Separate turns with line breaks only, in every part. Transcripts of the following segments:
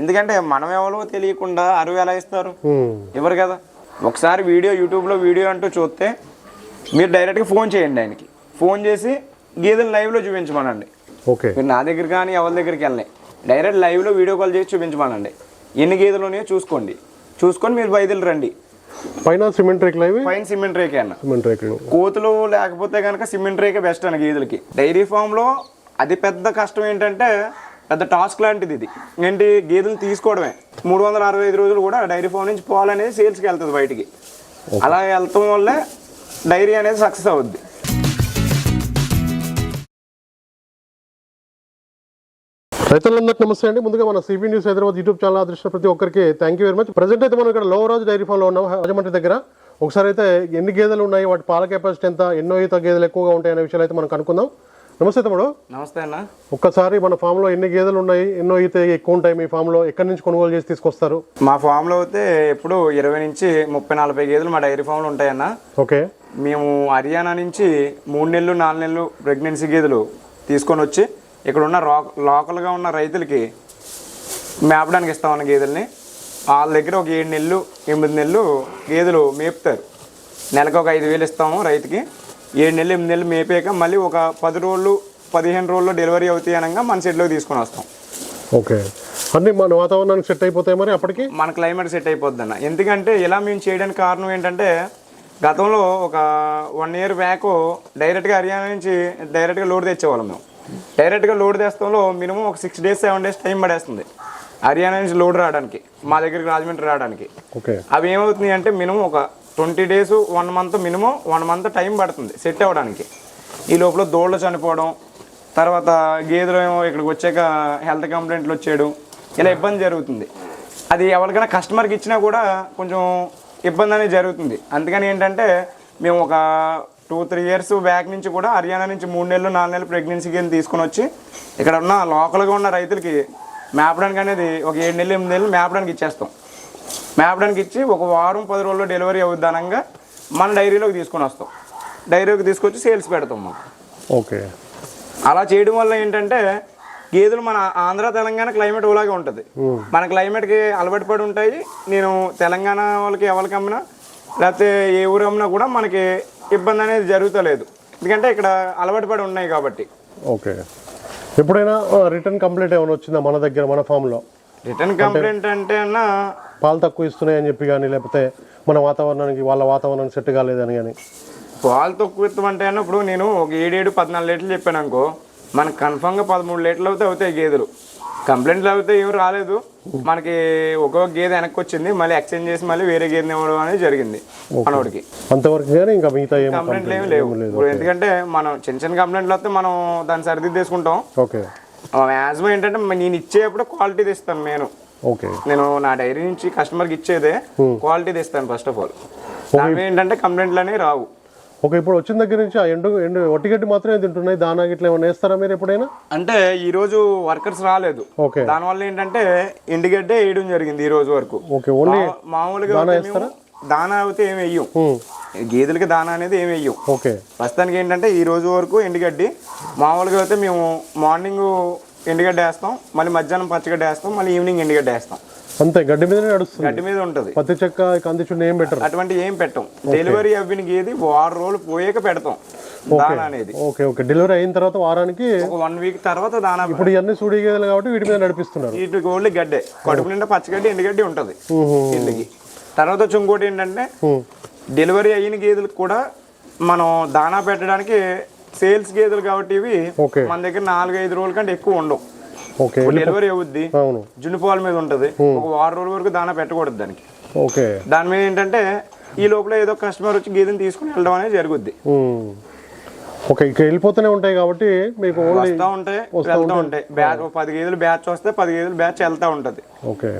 ఎందుకంటే మనం ఎవరో తెలియకుండా అరువు ఎలా ఇస్తారు. ఎవరు కదా? ఒకసారి వీడియో యూట్యూబ్లో వీడియో అంటూ చూస్తే మీరు డైరెక్ట్గా ఫోన్ చేయండి ఆయనకి. ఫోన్ చేసి గేదెలు లైవ్లో చూపించమనండి.
ఓకే.
మీరు నా దగ్గర కానీ ఎవరి దగ్గరికి వెళ్ళినాయి డైరెక్ట్ లైవ్లో వీడియో కాల్ చేసి చూపించమనండి. ఎన్ని గేదెలు ఉన్నాయో చూసుకోండి. చూసుకొని మీరు బయలుదేరి రండి.
పైన సిమెంట్ రేకులు అవి?
పైన సిమెంట్ రేకే అన్న.
సిమెంట్ రేకులు.
కోతులు లేకపోతే కనుక సిమెంట్ రేకే బెస్ట్ అన్న గేదెలకి డైరీ ఫామ్లో అతి పెద్ద కష్టం ఏంటంటే పెద్ద టాస్క్ లాంటిది ఇది. ఏంటి? గేదెలు తీసుకోవడమే. మూడు వందల అరవై ఐదు రోజులు కూడా డైరీ ఫామ్ నుంచి పాలు అనేది సేల్స్కి వెళ్తుంది బయటికి. అలా వెళ్తాం వల్లే డైరీ అనేది సక్సెస్ అవుద్ది.
రైతులందరికీ నమస్తే అండి. ముందుగా మన CB news Hyderabad YouTube channel ఆదర్శించిన ప్రతి ఒక్కరికి thank you very much present అయితే మనం ఇక్కడ లోవరాజు డైరీ ఫామ్లో ఉన్నాం. రాజమండ్రి దగ్గర. ఒకసారి అయితే ఎన్ని గేదెలు ఉన్నాయి? వాటి పాల కెపాసిటీ ఎంత? ఎన్నో ఈత గేదెలు ఎక్కువగా ఉంటాయి అనే విషయాలు అయితే మనం కనుక్కుందాం. నమస్తే తమ్ముడు.
నమస్తే అన్న.
ఒక్కసారి మన ఫామ్లో ఎన్ని గేదెలు ఉన్నాయి ఎన్నో ఈత ఎక్కువ ఉంటాయి మీ ఫామ్లో ఎక్కడి నుంచి కొనుగోలు చేసి తీసుకొస్తారు?
మా ఫామ్లో అయితే ఎప్పుడు ఇరవై నుంచి ముప్పై నలభై గేదెలు మా డైరీ ఫామ్లో ఉంటాయన్న.
ఓకే.
మేము హర్యానా నుంచి మూడు నెలలు నాలుగు నెలలు ప్రెగ్నెన్సీ గేదెలు తీసుకొని వచ్చి ఇక్కడ ఉన్న లోకల్గా ఉన్న రైతులకి మేపడానికి ఇస్తామన్న గేదెల్ని. వాళ్ళ దగ్గర ఒక ఏడు నెలలు ఎనిమిది నెలలు గేదెలు మేపుతారు. నెలకు ఒక ఐదు వేలు ఇస్తాము రైతుకి. ఏడు నెలలు ఎనిమిది నెలలు మేపాక మళ్ళీ ఒక పది రోజులు పదిహేను రోజుల్లో డెలివరీ అవుతాయి అనగా మన షెడ్లోకి తీసుకొని వస్తాం.
ఓకే. అన్ని మన వాతావరణానికి సెట్ అయిపోతాయి మరి అప్పటికి?
మన క్లైమేట్ సెట్ అయిపోద్ది అన్న ఎందుకంటే ఇలా మేము చేయడానికి కారణం ఏంటంటే గతంలో ఒక వన్ ఇయర్ బ్యాక్ డైరెక్ట్గా హర్యానా నుంచి డైరెక్ట్గా లోడ్ తెచ్చేవాళ్ళం మేము. డైరెక్ట్గా లోడ్ తెస్తాంలో మినిమం ఒక six days seven days time పడేస్తుంది. హర్యానా నుంచి లోడ్ రావడానికి మా దగ్గరికి రాజమండ్రి రావడానికి.
ఓకే.
అవి ఏమవుతుంది అంటే మినిమం ఒక twenty days one month minimum one month time పడుతుంది సెట్ అవ్వడానికి. ఈ లోపల దోళ్ళు చనిపోవడం తర్వాత గేదెలు ఏమో ఇక్కడికి వచ్చాక హెల్త్ కంప్లైంట్లు వచ్చేయడం ఇలా ఇబ్బంది జరుగుతుంది. అది ఎవరికైనా కస్టమర్కి ఇచ్చినా కూడా కొంచెం ఇబ్బంది అనేది జరుగుతుంది. అందుకని ఏంటంటే మేము ఒక టూ త్రీ ఇయర్స్ బ్యాక్ నుంచి కూడా హర్యానా నుంచి మూడు నెలలు నాలుగు నెలలు ప్రెగ్నెన్సీ గేదెలు తీసుకొని వచ్చి ఇక్కడ ఉన్న లోకల్గా ఉన్న రైతులకి మేపడానికి అనేది ఒక ఏడు నెలలు ఎనిమిది నెలలు మేపడానికి ఇచ్చేస్తాం. మేపడానికి ఇచ్చి ఒక వారం పది రోజుల్లో డెలివరీ అవుద్దానంగా మన డైరీలోకి తీసుకొని వస్తాం. డైరీలోకి తీసుకొచ్చి సేల్స్ పెడతాం మనం.
ఓకే.
అలా చేయడం వల్ల ఏంటంటే గేదెలు మన ఆంధ్ర తెలంగాణ క్లైమేట్ అలాగే ఉంటుంది. మన క్లైమేట్కి అలవాటు పడి ఉంటాయి. నేను తెలంగాణ వాళ్ళకి ఎవరికి అమ్మినా లేకపోతే ఏ ఊరు అమ్మినా కూడా మనకి ఇబ్బంది అనేది జరుగుతలేదు. ఎందుకంటే ఇక్కడ అలవాటు పడి ఉన్నాయి కాబట్టి.
ఓకే. ఎప్పుడైనా రిటర్న్ కంప్లీట్ ఏమైనా వచ్చిందా మన దగ్గర మన ఫామ్లో?
రిటర్న్ కంప్లైంట్ అంటే అన్న
పాలు తక్కువ ఇస్తున్నాయి అని చెప్పి కానీ లేకపోతే మన వాతావరణానికి వాళ్ళ వాతావరణానికి సెట్ కాలేదని కానీ
పాలు తక్కువ ఇస్తామంటే అన్న ఇప్పుడు నేను ఒక ఏడేడు పద్నాలుగు లీటర్లు చెప్పాను అనుకో మనకు కన్ఫామ్గా పదమూడు లీటర్లు అవుతే అవుతాయి గేదెలు. కంప్లైంట్లు అయితే ఏం రాలేదు. మనకి ఒక్కొక్క గేదె వెనక్కి వచ్చింది మళ్ళీ ఎక్స్చేంజ్ చేసి మళ్ళీ వేరే గేదెని ఇవ్వడం అనేది జరిగింది మనోడికి.
అంతవరకు కానీ ఇంకా మిగతా
కంప్లైంట్లు ఏమి లేవు. ఎందుకంటే మనం చిన్న చిన్న కంప్లైంట్లు వస్తే మనం దాన్ని సరిదిద్దేసుకుంటాం.
ఓకే.
మ్యాక్సిమం ఏంటంటే నేను ఇచ్చేటప్పుడు క్వాలిటీ తెస్తాను నేను
ఓకే.
నేను నా డైరీ నుంచి కస్టమర్కి ఇచ్చేదే క్వాలిటీ తెస్తాను ఫస్ట్ ఆఫ్ ఆల్. దాని ఏంటంటే కంప్లైంట్లు అనేవి రావు.
ఓకే ఇప్పుడు వచ్చిన దగ్గర నుంచి ఆ ఎండు ఎండు ఒట్టిగడ్డి మాత్రమే తింటున్నాయి దానా గిట్ల ఏమైనా వేస్తారా మీరు ఎప్పుడైనా?
అంటే ఈ రోజు వర్కర్స్ రాలేదు.
ఓకే.
దానివల్ల ఏంటంటే ఎండుగడ్డే వేయడం జరిగింది ఈ రోజు వరకు.
ఓకే ఓన్లీ
మామూలుగా దానా అయితే ఏమి వెయ్యం గేదెలకి దానా అనేది ఏమి వెయ్యం
ఓకే.
ప్రస్తుతానికి ఏంటంటే ఈ రోజు వరకు ఎండుగడ్డి మామూలుగా అయితే మేము మార్నింగ్ ఎండుగడ్డ వేస్తాం మళ్ళీ మధ్యాహ్నం పచ్చగడ్డ వేస్తాం మళ్ళీ ఈవినింగ్ ఎండుగడ్డ వేస్తాం.
అంతే గడ్డి మీదనే నడుస్తుంది.
గడ్డి మీద ఉంటుంది.
పత్తి చెక్క కంది చుట్టూ ఏం బెటర్
అటువంటి ఏం పెట్టం. డెలివరీ అవ్విన గేది వారం రోజులు పోయాక పెడతాం దానా అనేది.
Okay okay. డెలివరీ అయిన తర్వాత వారానికి
వన్ వీక్ తర్వాత దానా
ఇప్పుడు ఇవన్నీ సూడి గేదెలు కాబట్టి వీటి మీద నడిపిస్తున్నారు.
వీటికి ఓన్లీ గడ్డే. కడుపు నిండా పచ్చగడ్డి ఎండుగడ్డి ఉంటుంది. ఇంటికి తర్వాత వచ్చి ఇంకోటి ఏంటంటే డెలివరీ అయిన గేదెలకు కూడా మనం దానా పెట్టడానికి సేల్స్ గేదెలు కాబట్టి ఇవి మన దగ్గర నాలుగు ఐదు రోజుల కంటే ఎక్కువ ఉండవు. డెలివరీ అవుద్ది జున్నుపాల మీద ఉంటుంది. ఒక వారం రోజుల వరకు దానా పెట్టకూడదు దానికి.
ఓకే.
దాని మీద ఏంటంటే ఈ లోపల ఏదో కస్టమర్ వచ్చి గేదెని తీసుకుని వెళ్ళడం అనేది జరుగుద్ది.
ఓకే వెళ్ళిపోతూనే ఉంటాయి కాబట్టి మీకు
వస్తూ ఉంటాయి వెళ్తూ ఉంటాయి. బ్యాచ్ పది గేదెలు బ్యాచ్ వస్తే పది గేదెలు బ్యాచ్ వెళ్తూ ఉంటుంది.
ఓకే.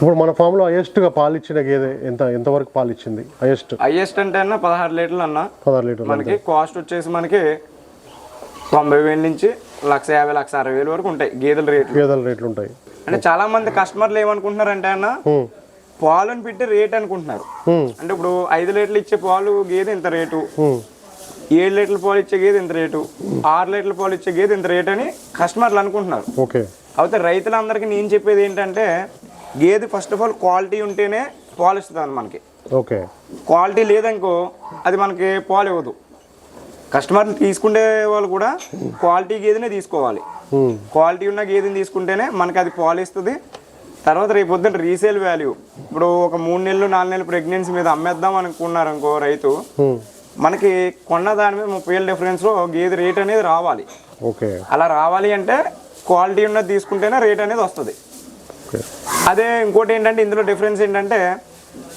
ఇప్పుడు మన ఫామ్లో హైయెస్ట్గా పాలు ఇచ్చిన గేదె ఎంత ఎంతవరకు పాలు ఇచ్చింది హైయెస్ట్
హైయెస్ట్ అంటే అన్న పదహారు లీటర్లు అన్న.
పదహారు లీటర్లు
మనకి కాస్ట్ వచ్చేసి మనకి తొంభై వేల నుంచి లక్ష యాభై లక్ష అరవై వేలు వరకు ఉంటాయి గేదెల రేట్లు.
గేదెల రేట్లు ఉంటాయి.
అంటే చాలా మంది కస్టమర్లు ఏమనుకుంటున్నారంటే అన్న
ఉమ్.
పాలను పెట్టి రేట్ అనుకుంటున్నారు. అంటే ఇప్పుడు ఐదు లీటర్లు ఇచ్చే పాలు గేదె ఇంత రేటు. ఏడు లీటర్ల పాలు ఇచ్చే గేదె ఇంత రేటు? ఆరు లీటర్ల పాలు ఇచ్చే గేదె ఇంత రేట్ అని కస్టమర్లు అనుకుంటున్నారు.
ఓకే.
అయితే రైతులందరికీ నేను చెప్పేది ఏంటంటే గేదె ఫస్ట్ ఆఫ్ ఆల్ క్వాలిటీ ఉంటేనే పాలు ఇస్తుంది మనకి.
ఓకే.
క్వాలిటీ లేదనుకో అది మనకి పాలు ఇవ్వదు కస్టమర్లు తీసుకునే వాళ్ళు కూడా క్వాలిటీ గేదెనే తీసుకోవాలి. క్వాలిటీ ఉన్న గేదెని తీసుకుంటేనే మనకి అది పాలు ఇస్తుంది తర్వాత రేపు పొద్దున్న రీసేల్ వాల్యూ ఇప్పుడు ఒక మూడు నెలలు నాలుగు నెలలు ప్రెగ్నెన్సీ మీద అమ్మేద్దాం అనుకున్నారు అనుకో రైతు మనకి కొన్న దాని మీద ముప్పై వేల డిఫరెన్స్లో గేదె రేట్ అనేది రావాలి.
ఓకే.
అలా రావాలి అంటే క్వాలిటీ ఉన్నది తీసుకుంటేనే రేట్ అనేది వస్తుంది. అదే ఇంకోటి ఏంటంటే ఇందులో డిఫరెన్స్ ఏంటంటే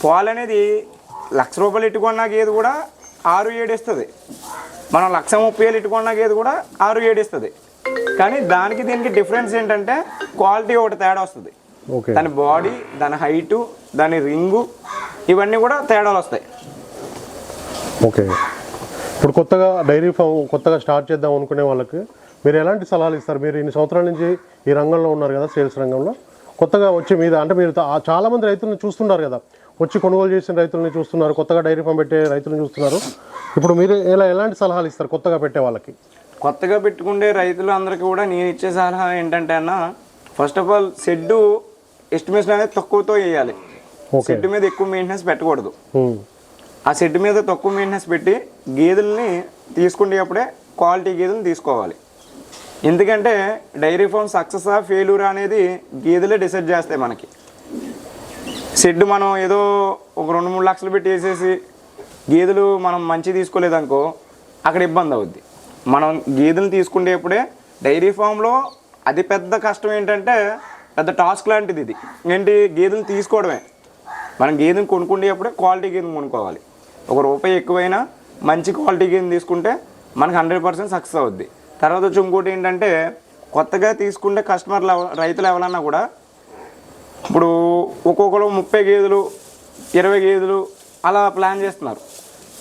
పాలు అనేది లక్ష రూపాయలు ఇట్టుకున్న గేదె కూడా ఆరు ఏడు ఇస్తుంది. మనం లక్ష ముప్పై వేలు ఇట్టుకున్న గేదె కూడా ఆరు ఏడు ఇస్తుంది. కానీ దానికి దీనికి డిఫరెన్స్ ఏంటంటే క్వాలిటీ ఒకటి తేడా వస్తుంది.
ఓకే.
దాని బాడీ దాని హైటు దాని రింగు ఇవన్నీ కూడా తేడాలు వస్తాయి.
ఓకే. ఇప్పుడు కొత్తగా డైరీ ఫామ్ కొత్తగా స్టార్ట్ చేద్దాం అనుకునే వాళ్ళకి మీరు ఎలాంటి సలహాలు ఇస్తారు? మీరు ఇన్ని సంవత్సరాల నుంచి ఈ రంగంలో ఉన్నారు కదా సేల్స్ రంగంలో. కొత్తగా వచ్చి మీద అంటే మీరు తా- చాలా మంది రైతులను చూస్తున్నారు కదా. వచ్చి కొనుగోలు చేసిన రైతులని చూస్తున్నారు కొత్తగా డైరీ ఫామ్ పెట్టే రైతులను చూస్తున్నారు. ఇప్పుడు మీరు ఎలా ఎలాంటి సలహాలు ఇస్తారు కొత్తగా పెట్టే వాళ్ళకి?
కొత్తగా పెట్టుకునే రైతులు అందరికీ కూడా నేను ఇచ్చే సలహా ఏంటంటే అన్న first of all shed estimation అనేది తక్కువతో వేయాలి. షెడ్ మీద ఎక్కువ మెయింటెనెన్స్ పెట్టకూడదు. ఆ షెడ్ మీద తక్కువ మెయింటెనెన్స్ పెట్టి గేదెల్ని తీసుకునేటప్పుడే క్వాలిటీ గేదెలను తీసుకోవాలి. ఎందుకంటే డైరీ ఫామ్ సక్సెస్ ఆ ఫెయిల్యూర్ అనేది గేదెలే డిసైడ్ చేస్తాయి మనకి. షెడ్ మనం ఏదో ఒక రెండు మూడు లక్షలు పెట్టి వేసేసి గేదెలు మనం మంచి తీసుకోలేదనుకో అక్కడ ఇబ్బంది అవుద్ది. మనం గేదెలు తీసుకునేప్పుడే డైరీ ఫామ్లో అతి పెద్ద కష్టం ఏంటంటే పెద్ద టాస్క్ లాంటిది ఇది. ఏంటి? గేదెలు తీసుకోవడమే. మనం గేదెను కొనుక్కునేప్పుడే క్వాలిటీ గేదెని కొనుక్కోవాలి. ఒక రూపాయి ఎక్కువైనా మంచి క్వాలిటీ గేదెని తీసుకుంటే మనకు హండ్రెడ్ పర్సెంట్ సక్సెస్ అవుద్ది. తర్వాత వచ్చి ఇంకోటి ఏంటంటే కొత్తగా తీసుకుంటే కస్టమర్లు రైతులు ఎవరన్నా కూడా ఇప్పుడు ఒక్కొక్కరు ముప్పై గేదెలు ఇరవై గేదెలు అలా ప్లాన్ చేస్తున్నారు.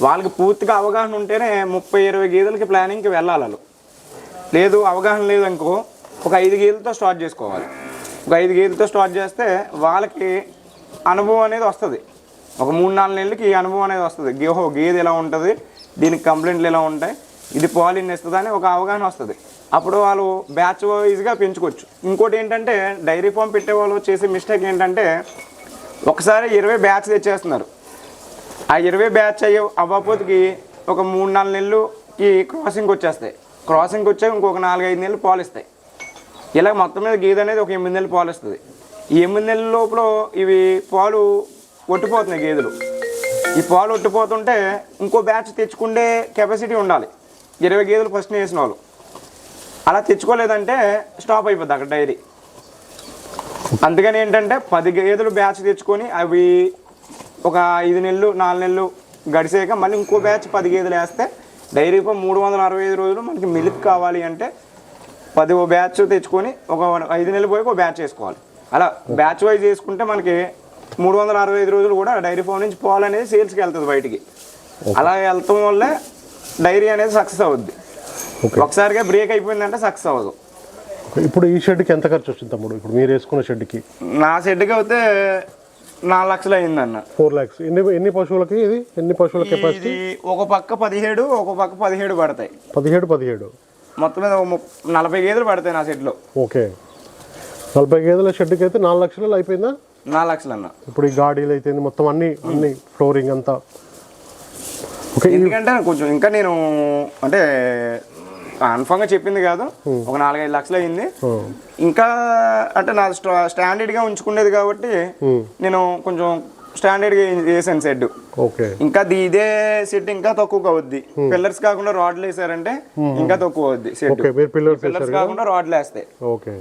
వాళ్ళకి పూర్తిగా అవగాహన ఉంటేనే ముప్పై ఇరవై గేదెలకి ప్లానింగ్కి వెళ్ళాలి వాళ్ళు. లేదు అవగాహన లేదనుకో ఒక ఐదు గేదెలతో స్టార్ట్ చేసుకోవాలి. ఒక ఐదు గేదెలతో స్టార్ట్ చేస్తే వాళ్ళకి అనుభవం అనేది వస్తుంది. ఒక మూడు నాలుగు నెలలకి ఈ అనుభవం అనేది వస్తుంది. ఓహో గేదె ఎలా ఉంటుంది? దీనికి కంప్లైంట్లు ఎలా ఉంటాయి? ఇది పాలిన్ ఇస్తుంది అని ఒక అవగాహన వస్తుంది. అప్పుడు వాళ్ళు బ్యాచ్ వైజ్గా పెంచుకోవచ్చు. ఇంకోటి ఏంటంటే డైరీ ఫామ్ పెట్టే వాళ్ళు చేసే మిస్టేక్ ఏంటంటే ఒకసారి ఇరవై బ్యాచ్ తెచ్చేస్తున్నారు. ఆ ఇరవై బ్యాచ్ అయ్యే అవ్వపోతుకి ఒక మూడు నాలుగు నెలలుకి క్రాసింగ్ వచ్చేస్తాయి. క్రాసింగ్ వచ్చాక ఇంకొక నాలుగైదు నెలలు పాలు ఇస్తాయి ఇలా మొత్తం మీద గేదె అనేది ఒక ఎనిమిది నెలలు పాలు ఇస్తుంది ఈ ఎనిమిది నెలల లోపల ఇవి పాలు ఒట్టిపోతున్నాయి గేదెలు. ఈ పాలు ఒట్టిపోతుంటే ఇంకో బ్యాచ్ తెచ్చుకుండే కెపాసిటీ ఉండాలి. ఇరవై గేదెలు ఫస్ట్ వేసిన వాళ్ళు అలా తెచ్చుకోలేదంటే స్టాప్ అయిపోద్ది అక్కడ డైరీ. అందుకని ఏంటంటే పది గేదెలు బ్యాచ్ తెచ్చుకొని అవి ఒక ఐదు నెలలు నాలుగు నెలలు గడిచాక మళ్ళీ ఇంకో బ్యాచ్ పది గేదెలు వేస్తే డైరీ ఫామ్ మూడు వందల అరవై ఐదు రోజులు మనకి మిల్క్ కావాలి అంటే పది ఓ బ్యాచ్ తెచ్చుకొని ఒక ఐదు నెలలు పోయి ఒక బ్యాచ్ వేసుకోవాలి. అలా బ్యాచ్ వైజ్ చేసుకుంటే మనకి మూడు వందల అరవై ఐదు రోజులు కూడా డైరీ ఫామ్ నుంచి పోవాలనేది సేల్స్కి వెళ్తుంది బయటికి. అలా వెళ్తాం వల్లే డైరీ అనేది సక్సెస్ అవుద్ది. ఒకసారిగా బ్రేక్ అయిపోయిందంటే సక్సెస్ అవ్వదు.
ఇప్పుడు ఈ షెడ్కి ఎంత ఖర్చు వచ్చింది తమ్ముడు? ఇప్పుడు మీరు వేసుకున్న షెడ్కి?
నా సెట్కి అయితే నాలుగు లక్షలు అయిందన్న
ఫోర్ ల్యాక్స్. ఎన్ని ఎన్ని పశువులకి ఇది? ఎన్ని పశువుల కెపాసిటీ
ఇది ఒక పక్క పదిహేడు ఒక పక్క పదిహేడు పడతాయి.
పదిహేడు పదిహేడు.
మొత్తం మీద ఒక ముప్- నలభై గేదెలు పడతాయి నా సెట్లో
ఓకే. నలభై గేదెల షెడ్కి అయితే నాలుగు లక్షలు అయిపోయిందా?
నాలుగు లక్షలు అన్న.
ఇప్పుడు ఈ గాడీలు అయితే మొత్తం అన్ని అన్ని ఫ్లోరింగ్ అంతా
ఎందుకంటే కొంచెం ఇంకా నేను అంటే కన్ఫామ్గా చెప్పింది కాదు. ఒక నాలుగైదు లక్షలు అయింది. ఇంకా అంటే నా స్టాండర్డ్గా ఉంచుకునేది కాబట్టి నేను కొంచెం స్టాండర్డ్గా వేసాను సెడ్
ఓకే.
ఇంకా ఇదే సెట్ ఇంకా తక్కువ అవుద్ది. పిల్లర్స్ కాకుండా రాడ్లు వేసారంటే ఇంకా తక్కువ అవుద్ది సెట్
పిల్లర్స్
కాకుండా రాడ్లు వేస్తాయి.
ఓకే.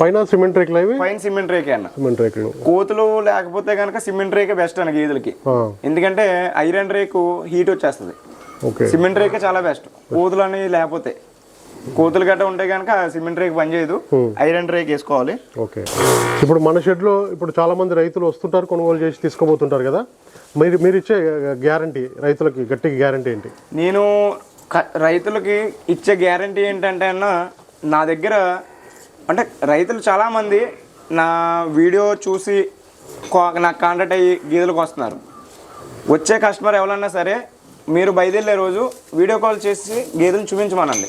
పైన సిమెంట్ రేకులు అవి
పైన సిమెంట్ రేకే అన్న.
సిమెంట్ రేకులు.
కోతులు లేకపోతే కనుక సిమెంట్ రేకే బెస్ట్ అన్న గేదెలకి. ఎందుకంటే ఐరన్ రేకు హీట్ వచ్చేస్తుంది. సిమెంట్ రేకే చాలా బెస్ట్. కోతులు అనేవి లేకపోతే. కోతులు గట్ట ఉంటే కనుక సిమెంట్ రేక్ పనిచేయదు ఐరన్ రేక్ వేసుకోవాలి.
ఓకే. ఇప్పుడు మన షెడ్లో ఇప్పుడు చాలా మంది రైతులు వస్తుంటారు కొనుగోలు చేసి తీసుకోబోతుంటారు కదా. మీరు మీరు ఇచ్చే గ్యారంటీ రైతులకి గట్టి గ్యారంటీ ఏంటి?
నేను రైతులకి ఇచ్చే గ్యారంటీ ఏంటంటే అన్న నా దగ్గర అంటే రైతులు చాలామంది నా వీడియో చూసి నాకు కాంటాక్ట్ అయ్యి గేదెలకు వస్తున్నారు. వచ్చే కస్టమర్ ఎవరన్నా సరే మీరు బయలుదేరే రోజు వీడియో కాల్ చేసి గేదెలు చూపించమనండి.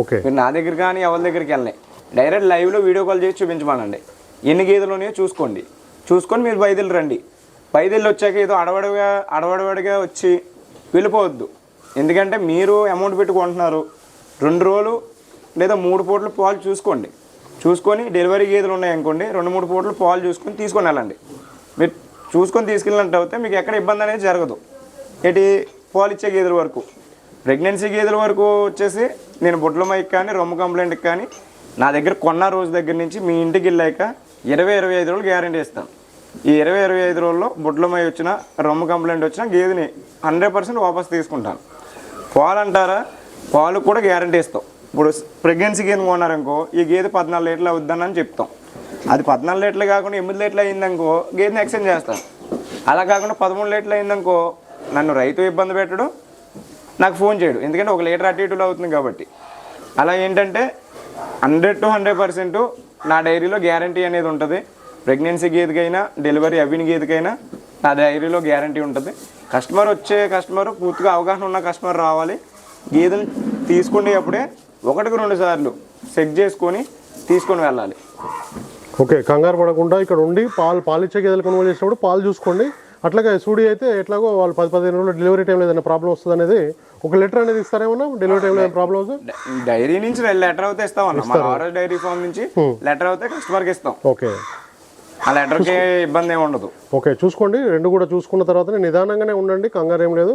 ఓకే.
మీరు నా దగ్గర కానీ ఎవరి దగ్గరికి వెళ్ళాయి డైరెక్ట్ లైవ్లో వీడియో కాల్ చేసి చూపించమనండి. ఎన్ని గేదెలు ఉన్నాయో చూసుకోండి. చూసుకొని మీరు బయలుదేరి రండి. బయలుదేరి వచ్చాక ఏదో అడవడగా అడవడవడిగా వచ్చి వెళ్ళిపోవద్దు. ఎందుకంటే మీరు అమౌంట్ పెట్టుకుంటున్నారు. రెండు రోజులు లేదా మూడు పూటలు పాలు చూసుకోండి. చూసుకొని డెలివరీ గేదెలు ఉన్నాయనుకోండి రెండు మూడు పూటలు పాలు చూసుకొని తీసుకొని వెళ్ళండి. మీరు చూసుకొని తీసుకెళ్ళినట్టు అయితే మీకు ఎక్కడ ఇబ్బంది అనేది జరగదు. ఏంటి? పాలు ఇచ్చే గేదెల వరకు. ప్రెగ్నెన్సీ గేదెల వరకు వచ్చేసి నేను బొడ్లమైకి కానీ రొమ్ము కంప్లైంట్కి కానీ నా దగ్గర కొన్న రోజు దగ్గర నుంచి మీ ఇంటికి వెళ్ళాక ఇరవై ఇరవై ఐదు రోజులు గ్యారంటీ ఇస్తాను ఈ ఇరవై ఇరవై ఐదు రోజుల్లో బొడ్లమై వచ్చిన రొమ్ము కంప్లైంట్ వచ్చిన గేదెని హండ్రెడ్ పర్సెంట్ వాపస్ తీసుకుంటాను. పాలు అంటారా పాలు కూడా గ్యారంటీ ఇస్తాం. ఇప్పుడు ప్రెగ్నెన్సీ గేదె కొన్నారనుకో ఈ గేదె పద్నాలుగు లీటర్లు అవుద్దని చెప్తాం. అది పద్నాలుగు లీటర్లు కాకుండా ఎనిమిది లీటర్లు అయిందనుకో గేదెని ఎక్స్చేంజ్ చేస్తాను అలా కాకుండా పదమూడు లీటర్లు అయిందనుకో నన్ను రైతు ఇబ్బంది పెట్టడు నాకు ఫోన్ చేయడు. ఎందుకంటే ఒక లీటర్ అటు ఇటులో అవుతుంది కాబట్టి. అలా ఏంటంటే హండ్రెడ్ టు హండ్రెడ్ పర్సెంట్ నా డైరీలో గ్యారంటీ అనేది ఉంటుంది. ప్రెగ్నెన్సీ గీతకైనా డెలివరీ అవిన గీతకైనా నా డైరీలో గ్యారంటీ ఉంటుంది. కస్టమర్ వచ్చే కస్టమర్ పూర్తిగా అవగాహన ఉన్న కస్టమర్ రావాలి. గేదెలు తీసుకునేటప్పుడే ఒకటికి రెండు సార్లు చెక్ చేసుకొని తీసుకొని వెళ్ళాలి.
ఓకే కంగారు పడకుండా ఇక్కడ ఉండి పాలు పాలిచ్చే గేదెలు కొనుగోలు చేసినప్పుడు పాలు చూసుకోండి. అట్లాగే సూడి అయితే ఎట్లాగో వాళ్ళు పది పదిహేను రోజులు డెలివరీ టైంలో ఏదైనా ప్రాబ్లం వస్తుంది అనేది ఒక లెటర్ అనేది ఇస్తారేమన్నా? డెలివరీ టైంలో ఏమైనా ప్రాబ్లం వస్తుంది
డైరీ నుంచి లెటర్ అయితే ఇస్తాం అన్న. మన ఆర్ఎస్ డైరీ ఫామ్ నుంచి లెటర్ అయితే కస్టమర్కి ఇస్తాం.
ఓకే.
ఆ లెటర్కి ఇబ్బంది ఏమి ఉండదు.
ఓకే చూసుకోండి. రెండు కూడా చూసుకున్న తర్వాత నిదానంగానే ఉండండి కంగారు ఏం లేదు.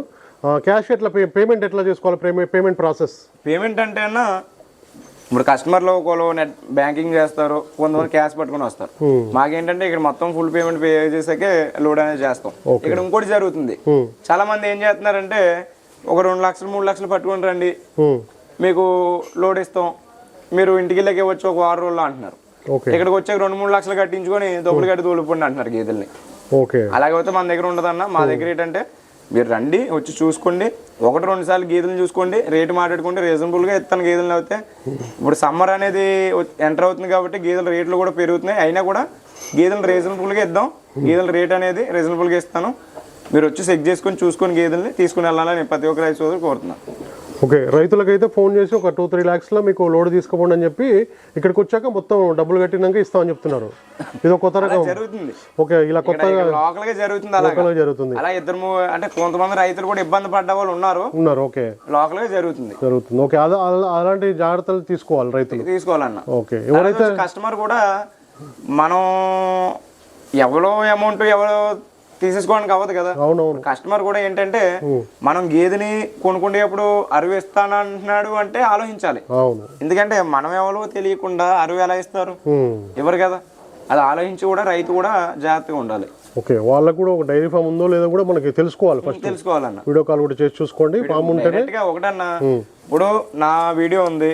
క్యాష్ ఎట్లా పేమెంట్ ఎట్లా చేసుకోవాలి? Payment process.
పేమెంట్ అంటే అన్న ఇప్పుడు కస్టమర్లు ఒకళ్ళు నెట్ బ్యాంకింగ్ చేస్తారు కొంతమంది క్యాష్ పట్టుకొని వస్తారు. మాకేంటంటే ఇక్కడ మొత్తం ఫుల్ పేమెంట్ పే చేసాకే లోడ్ అనేది చేస్తాం. ఇక్కడ ఇంకోటి జరుగుతుంది. చాలా మంది ఏం చేస్తున్నారంటే ఒక రెండు లక్షలు మూడు లక్షలు పట్టుకొని రండి. మీకు లోడ్ ఇస్తాం. మీరు ఇంటికి వెళ్ళకే వచ్చి ఒక వారం రోజులు అంటున్నారు. ఇక్కడికి వచ్చాక రెండు మూడు లక్షలు కట్టించుకొని దొబ్బులు కట్టి తోలిపోండి అంటున్నారు గేదెల్ని. అలాగే అయితే మన దగ్గర ఉండదన్న. మా దగ్గర ఏంటంటే మీరు రండి వచ్చి చూసుకోండి. ఒకటి రెండు సార్లు గీతలు చూసుకోండి. రేటు మాట్లాడుకుంటే రీజనబుల్గా ఇస్తాను గేదెలు అయితే. ఇప్పుడు సమ్మర్ అనేది ఎంటర్ అవుతుంది కాబట్టి గేదెల రేట్లు కూడా పెరుగుతున్నాయి. అయినా కూడా గేదెలు రీజనబుల్గా ఇద్దాం. గేదెల రేట్ అనేది రీజనబుల్గా ఇస్తాను. మీరు వచ్చి చెక్ చేసుకొని చూసుకొని గీతల్ని తీసుకుని వెళ్ళాలని ప్రతి ఒక్క రైతు సోదరు కోరుతున్నాను
ఓకే రైతులకైతే ఫోన్ చేసి ఒక టూ త్రీ ల్యాక్స్లో మీకు లోడ్ తీసుకోపోండి అని చెప్పి ఇక్కడికి వచ్చాక మొత్తం డబ్బులు కట్టినాక ఇస్తామని చెప్తున్నారు. ఇది కొత్త రకం.
జరుగుతుంది.
ఓకే ఇలా కొత్తగా
లోకల్గా జరుగుతుంది అలాగా.
కొత్తగా జరుగుతుంది.
అలా ఇద్దరు అంటే కొంతమంది రైతులు కూడా ఇబ్బంది పడ్డ వాళ్ళు ఉన్నారు.
ఉన్నారు ఓకే.
లోకల్గా జరుగుతుంది.
జరుగుతుంది. ఓకే అలా అలా- అలాంటి జాగ్రత్తలు తీసుకోవాలి రైతులు.
తీసుకోవాలన్న.
ఓకే ఎవరైతే
కస్టమర్ కూడా మనం ఎవరో అమౌంట్ ఎవరో తీసేసుకోవడానికి అవ్వదు కదా.
అవునవును.
కస్టమర్ కూడా ఏంటంటే మనం గేదెని కొనుక్కునేప్పుడు అరువు ఇస్తానంటున్నాడు అంటే ఆలోచించాలి.
అవును.
ఎందుకంటే మనం ఎవరో తెలియకుండా అరువు ఎలా ఇస్తారు. ఎవరు కదా? అది ఆలోచించి కూడా రైతు కూడా జాగ్రత్తగా ఉండాలి.
ఓకే వాళ్ళకు కూడా ఒక డైరీ ఫామ్ ఉందో లేదో కూడా మనకి తెలుసుకోవాలి ఫస్ట్.
తెలుసుకోవాలన్న.
వీడియో కాల్ కూడా చేసి చూసుకోండి ఫామ్ ఉంటేనే.
ఒకటన్నా ఇప్పుడు నా వీడియో ఉంది.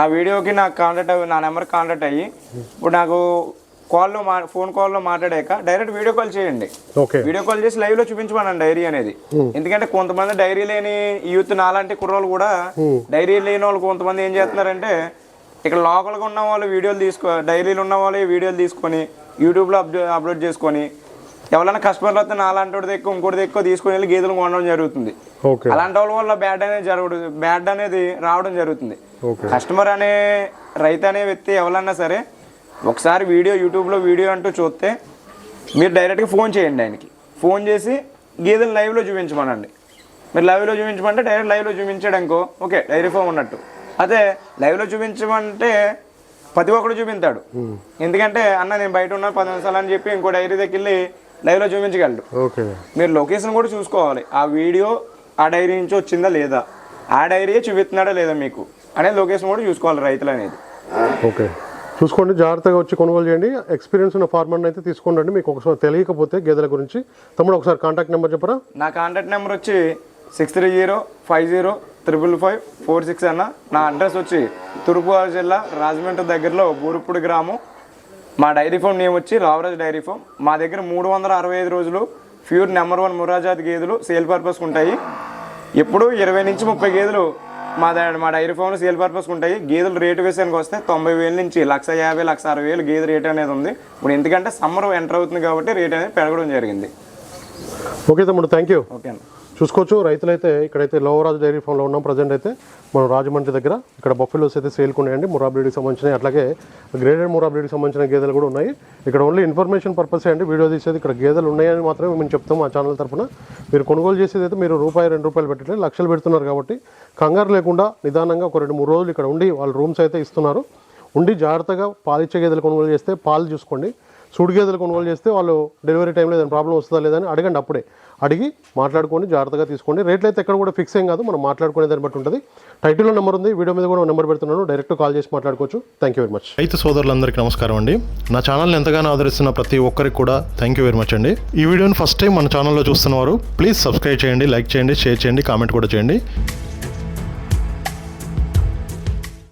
ఆ వీడియోకి నాకు కాంటాక్ట్ అయ్యి నా నెంబర్ కాంటాక్ట్ అయ్యి ఇప్పుడు నాకు కాల్లో మా ఫోన్ కాల్లో మాట్లాడాక డైరెక్ట్ వీడియో కాల్ చేయండి.
ఓకే.
వీడియో కాల్ చేసి లైవ్లో చూపించమనండి డైరీ అనేది. ఎందుకంటే కొంతమంది డైరీ లేని యూత్ నాలాంటి కుర్రోళ్ళు కూడా డైరీ లేని వాళ్ళు కొంతమంది ఏం చేస్తున్నారంటే ఇక్కడ లోకల్గా ఉన్న వాళ్ళు వీడియోలు తీసుకో డైరీలు ఉన్న వాళ్ళు వీడియోలు తీసుకొని యూట్యూబ్లో అప్లో అప్లోడ్ చేసుకొని ఎవరైనా కస్టమర్లు వస్తే నాలాంటి వాడి ఎక్కువ ఇంకోటి ఎక్కువ తీసుకొని వెళ్ళి గేదెలు కొనడం జరుగుతుంది. అలాంటి వాళ్ళ వల్ల బ్యాడ్ అనేది జరగదు బ్యాడ్ అనేది రావడం జరుగుతుంది. కస్టమర్ అనే రైతు అనే వ్యక్తి ఎవరన్నా సరే ఒకసారి వీడియో యూట్యూబ్లో వీడియో అంటూ చూస్తే మీరు డైరెక్ట్గా ఫోన్ చేయండి ఆయనకి. ఫోన్ చేసి గేదెలు లైవ్లో చూపించమనండి. మీరు లైవ్లో చూపించమంటే డైరెక్ట్ లైవ్లో చూపించాడనుకో ఓకే డైరీ ఫామ్ ఉన్నట్టు. అదే లైవ్లో చూపించమంటే ప్రతి ఒక్కడు చూపించాడు ఎందుకంటే అన్న నేను బయట ఉన్నాను పది నిమిషాలు అని చెప్పి ఇంకో డైరీ దగ్గరికి వెళ్ళి లైవ్లో చూపించగలడు.
ఓకే.
మీరు లొకేషన్ కూడా చూసుకోవాలి. ఆ వీడియో ఆ డైరీ నుంచి వచ్చిందా లేదా? ఆ డైరీయే చూపిస్తున్నాడా లేదా మీకు? అనేది లొకేషన్ కూడా చూసుకోవాలి రైతులు అనేది.
ఓకే. చూసుకోండి జాగ్రత్తగా వచ్చి కొనుగోలు చేయండి. ఎక్స్పీరియన్స్ ఉన్న ఫార్మర్ని అయితే తీసుకోండి మీకు ఒకసారి తెలియకపోతే గేదెల గురించి. తమ్ముడు ఒకసారి కాంటాక్ట్ నెంబర్ చెప్పరా?
నా కాంటాక్ట్ నెంబర్ వచ్చి six three zero five zero triple five four six అన్న. నా అడ్రస్ వచ్చి తూర్పుగోదావరి జిల్లా రాజమండ్రి దగ్గరలో బూరుప్పుడు గ్రామం. మా డైరీ ఫామ్ నేమ్ వచ్చి రావరాజ్ డైరీ ఫామ్. మా దగ్గర మూడు వందల అరవై ఐదు రోజులు ప్యూర్ నెంబర్ వన్ మురాజాతి గేదెలు సేల్ పర్పస్కి ఉంటాయి. ఎప్పుడు ఇరవై నుంచి ముప్పై గేదెలు మా ద- మా డైరీ ఫామ్లో సేల్ పర్పస్కి ఉంటాయి. గేదెలు రేటు విషయానికి వస్తే తొంభై వేల నుంచి లక్ష యాభై లక్ష అరవై వేలు గేదె రేట్ అనేది ఉంది. ఇప్పుడు ఎందుకంటే సమ్మర్ ఎంటర్ అవుతుంది కాబట్టి రేట్ అనేది పెరగడం జరిగింది.
ఓకే తమ్ముడు థ్యాంక్ యూ
ఓకే అన్న
చూసుకోవచ్చు. రైతులైతే ఇక్కడైతే లోవరాజు డైరీ ఫామ్లో ఉన్నాం. ప్రజెంట్ అయితే మనం రాజమండ్రి దగ్గర. ఇక్కడ బఫెలోస్ అయితే సేల్కున్నాయండి మురా బ్రీడ్కి సంబంధించినవి. అట్లాగే గ్రేడెడ్ మురా బ్రీడ్కి సంబంధించిన గేదెలు కూడా ఉన్నాయి. ఇక్కడ ఓన్లీ ఇన్ఫర్మేషన్ పర్పస్ అండి. వీడియో తీసేది ఇక్కడ గేదెలు ఉన్నాయని మాత్రమే మేము చెప్తాం మా ఛానల్ తరఫున. మీరు కొనుగోలు చేసేది అయితే మీరు రూపాయి రెండు రూపాయలు పెట్టట్లేదు లక్షలు పెడుతున్నారు కాబట్టి కంగారు లేకుండా నిదానంగా ఒక రెండు మూడు రోజులు ఇక్కడ ఉండి వాళ్ళు రూమ్స్ అయితే ఇస్తున్నారు. ఉండి జాగ్రత్తగా పాలిచ్చే గేదెలు కొనుగోలు చేస్తే పాలు చూసుకోండి. సూడు గేదెలు కొనుగోలు చేస్తే వాళ్ళు డెలివరీ టైంలో ఏదైనా ప్రాబ్లం వస్తుందా లేదని అడగండి అప్పుడే. అడిగి మాట్లాడుకొని జాగ్రత్తగా తీసుకోండి. రేట్లు అయితే ఎక్కడ కూడా ఫిక్స్ ఏం కాదు మనం మాట్లాడుకునే దాన్ని బట్టి ఉంటుంది. టైటిల్లో నెంబర్ ఉంది వీడియో మీద కూడా నెంబర్ పెడుతున్నాను డైరెక్ట్ కాల్ చేసి మాట్లాడుకోవచ్చు. థ్యాంక్ యూ వెరీ మచ్
రైతు సోదరులందరికీ నమస్కారం అండి. నా ఛానల్ని ఎంతగానో ఆదరిస్తున్న ప్రతి ఒక్కరికి కూడా థ్యాంక్ యూ వెరీ మచ్ అండి. ఈ వీడియోని ఫస్ట్ టైం మన ఛానల్లో చూస్తున్నవారు ప్లీజ్ సబ్స్క్రైబ్ చేయండి లైక్ చేయండి షేర్ చేయండి కామెంట్ కూడా చేయండి.